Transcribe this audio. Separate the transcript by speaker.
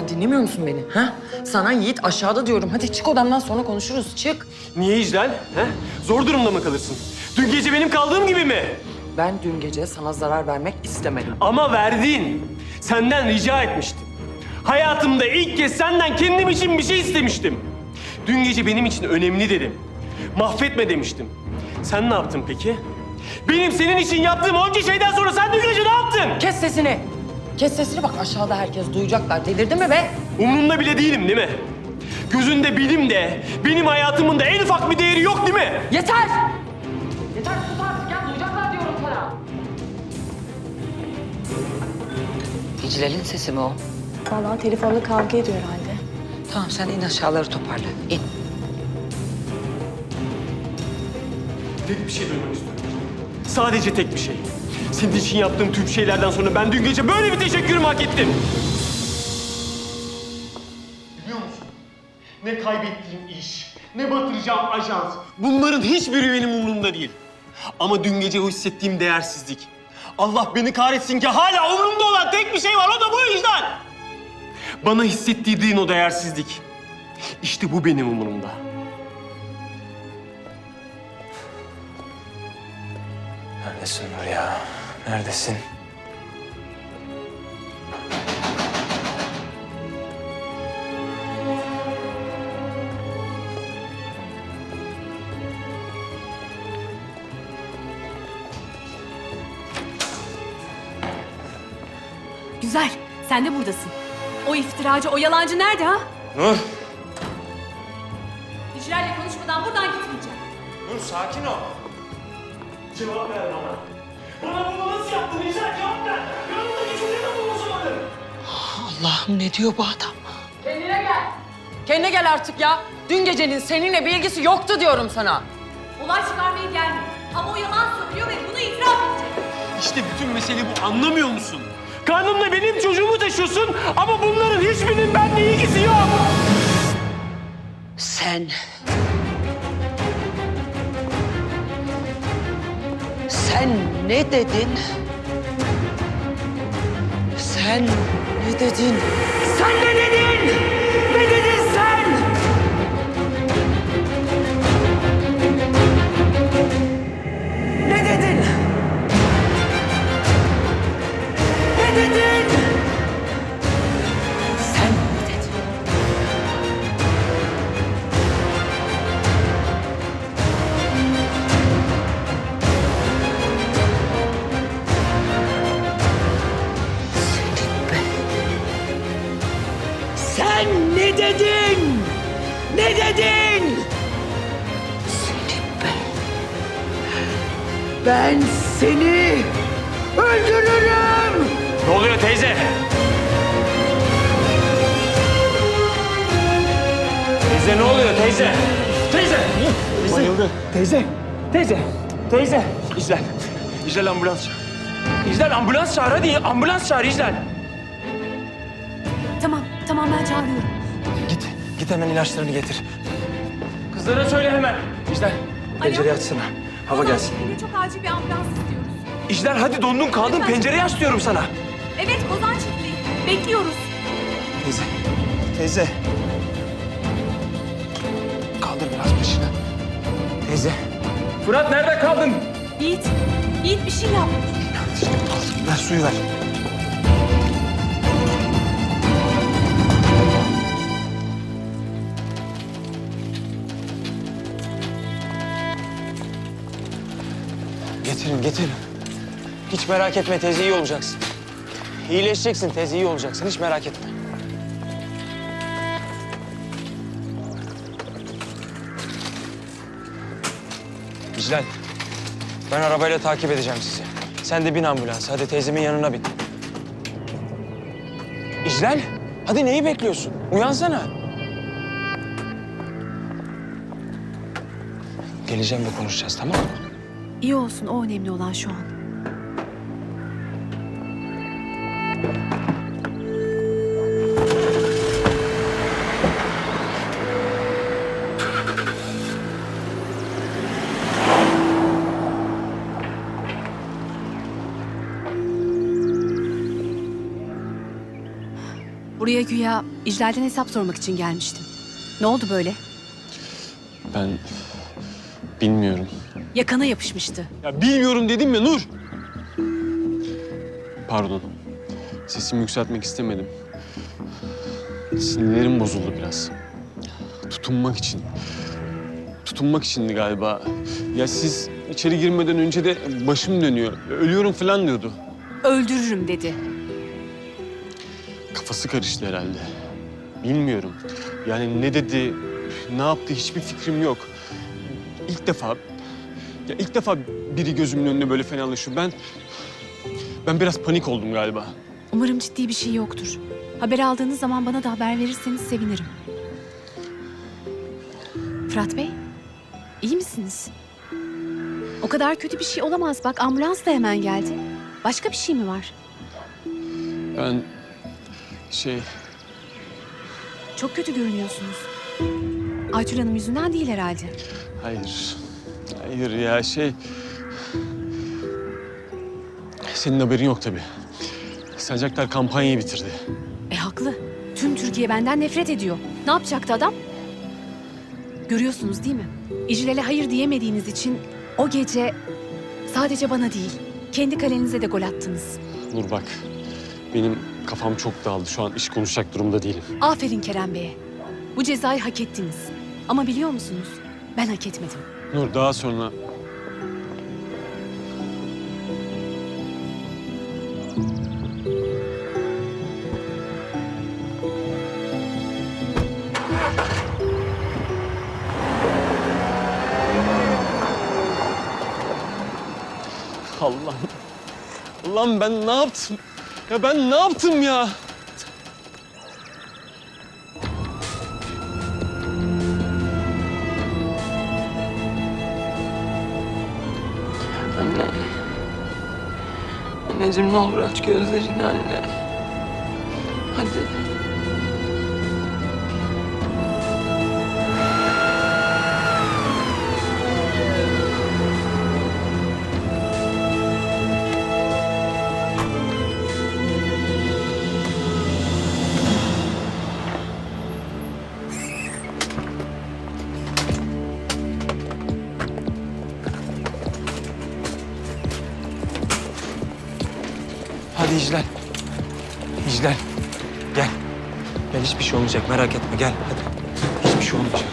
Speaker 1: Sen dinlemiyor musun beni? Ha? Sana Yiğit aşağıda diyorum. Hadi çık odamdan sonra konuşuruz. Çık.
Speaker 2: Niye İclal? He? Zor durumda mı kalırsın? Dün gece benim kaldığım gibi mi?
Speaker 1: Ben dün gece sana zarar vermek istemedim.
Speaker 2: Ama verdin. Senden rica etmiştim. Hayatımda ilk kez senden kendim için bir şey istemiştim. Dün gece benim için önemli dedim. Mahvetme demiştim. Sen ne yaptın peki? Benim senin için yaptığım onca şeyden sonra sen dün gece ne yaptın?
Speaker 1: Kes sesini. Kes sesini bak aşağıda herkes duyacaklar. Delirdin mi be?
Speaker 2: Umrunda bile değilim değil mi? Gözünde benim de, benim hayatımın da en ufak bir değeri yok değil mi?
Speaker 1: Yeter! Yeter sus artık ya. Duyacaklar diyorum sana.
Speaker 3: Hiclal'in sesi mi o?
Speaker 4: Vallahi telefonda kavga ediyor herhalde.
Speaker 3: Tamam sen in aşağıları toparla. İn.
Speaker 2: Tek bir şey duymak istiyorum. Sadece tek bir şey. Senin için yaptığım tüm şeylerden sonra ben dün gece böyle bir teşekkürümü hak ettim. Biliyor musun? Ne kaybettiğim iş, ne batıracağım ajans. Bunların hiçbiri benim umurumda değil. Ama dün gece o hissettiğim değersizlik. Allah beni kahretsin ki hala umurumda olan tek bir şey var. O da bu vicdan. Bana hissettirdiğin o değersizlik. İşte bu benim umurumda.
Speaker 5: Neredesin Nur ya? Neredesin?
Speaker 4: Güzel, sen de buradasın. O iftiracı, o yalancı nerede ha?
Speaker 5: Nur!
Speaker 4: Hicral'le konuşmadan buradan gitmeyeceğim.
Speaker 5: Nur sakin ol.
Speaker 2: Cevap ver bana. Bana bunu nasıl yaptın İcra? Cevap ver. Yanımdaki çocuğu da buluşamadın.
Speaker 3: Allah'ım ne diyor bu adam?
Speaker 1: Kendine gel. Kendine gel artık ya. Dün gecenin seninle bir ilgisi yoktu diyorum sana.
Speaker 4: Olay çıkarmaya gelmiyor. Ama o yalan söylüyor ve bunu itiraf edecek.
Speaker 2: İşte bütün mesele bu. Anlamıyor musun? Karnımda benim çocuğumu taşıyorsun ama bunların hiçbirinin benimle ilgisi yok.
Speaker 3: Sen... ne dedin? Sen ne dedin? Sen ne dedin? Ne dedin? Seni ben... Ben seni öldürürüm.
Speaker 2: Ne oluyor teyze? Teyze ne oluyor teyze? Teyze! Bayıldı. Teyze, teyze, teyze. İclal, İclal ambulans çağır. İclal ambulans çağır hadi. Ambulans çağır İclal.
Speaker 4: Tamam, tamam ben çağırıyorum.
Speaker 5: Git, hemen ilaçlarını getir.
Speaker 2: Kızlara söyle hemen.
Speaker 5: İclal, pencereyi açsana. Hava
Speaker 4: Ozan,
Speaker 5: gelsin.
Speaker 4: Bugün çok acil bir ambulans istiyoruz.
Speaker 5: İclal hadi dondun kaldın.
Speaker 4: Lütfen.
Speaker 5: Pencereyi aç diyorum sana.
Speaker 4: Evet, Kozan çiftliği. Bekliyoruz.
Speaker 5: Teyze, teyze. Kaldır biraz başını. Teyze.
Speaker 2: Fırat nerede kaldın?
Speaker 4: Yiğit, Yiğit bir şey yap.
Speaker 5: Ver suyu ver. Getirin, getirin. Hiç merak etme teyze iyi olacaksın. İyileşeceksin teyze iyi olacaksın hiç merak etme. İclal, ben arabayla takip edeceğim sizi. Sen de bin ambulansa. Hadi teyzemin yanına bin. İclal, hadi neyi bekliyorsun? Uyansana. Geleceğim ve konuşacağız tamam mı?
Speaker 4: İyi olsun, o önemli olan şu an. Buraya Güya İclal'den hesap sormak için gelmiştim. Ne oldu böyle?
Speaker 6: Ben bilmiyorum.
Speaker 4: Yakana yapışmıştı.
Speaker 6: Ya bilmiyorum dedim ya Nur. Pardon. Sesimi yükseltmek istemedim. Sinirlerim bozuldu biraz. Tutunmak için. Tutunmak içindi galiba. Ya siz içeri girmeden önce de başım dönüyor. Ölüyorum falan diyordu.
Speaker 4: Öldürürüm dedi.
Speaker 6: Kafası karıştı herhalde. Bilmiyorum. Yani ne dedi, ne yaptı hiçbir fikrim yok. İlk defa, ya ilk defa biri gözümün önüne böyle fenalaşıyor. Ben, ben biraz panik oldum galiba.
Speaker 4: Umarım ciddi bir şey yoktur. Haber aldığınız zaman bana da haber verirseniz sevinirim. Fırat Bey, iyi misiniz? O kadar kötü bir şey olamaz. Bak ambulans da hemen geldi. Başka bir şey mi var?
Speaker 6: Ben şey,
Speaker 4: Çok kötü görünüyorsunuz. Aytül Hanım yüzünden değil herhalde.
Speaker 6: hayır, hayır ya şey... Senin haberin yok tabii. Sancaktar kampanyayı bitirdi.
Speaker 4: E haklı. Tüm Türkiye benden nefret ediyor. Ne yapacaktı adam? Görüyorsunuz değil mi? İcilal'e hayır diyemediğiniz için o gece sadece bana değil, kendi kalenize de gol attınız.
Speaker 6: Nur bak, benim kafam çok dağıldı. Şu an iş konuşacak durumda değilim.
Speaker 4: Aferin Kerem Bey'e. Bu cezayı hak ettiniz. Ama biliyor musunuz? Ben hak etmedim.
Speaker 6: Nur daha sonra Allah'ım. Allah'ım ben ne yaptım? Ya ben ne yaptım ya?
Speaker 7: Anne. Anneciğim ne olur aç gözlerini anne. Hadi.
Speaker 5: Hadi İclal. İclal. Gel. Gel hiçbir şey olmayacak merak etme gel hadi. Hiçbir şey olmayacak.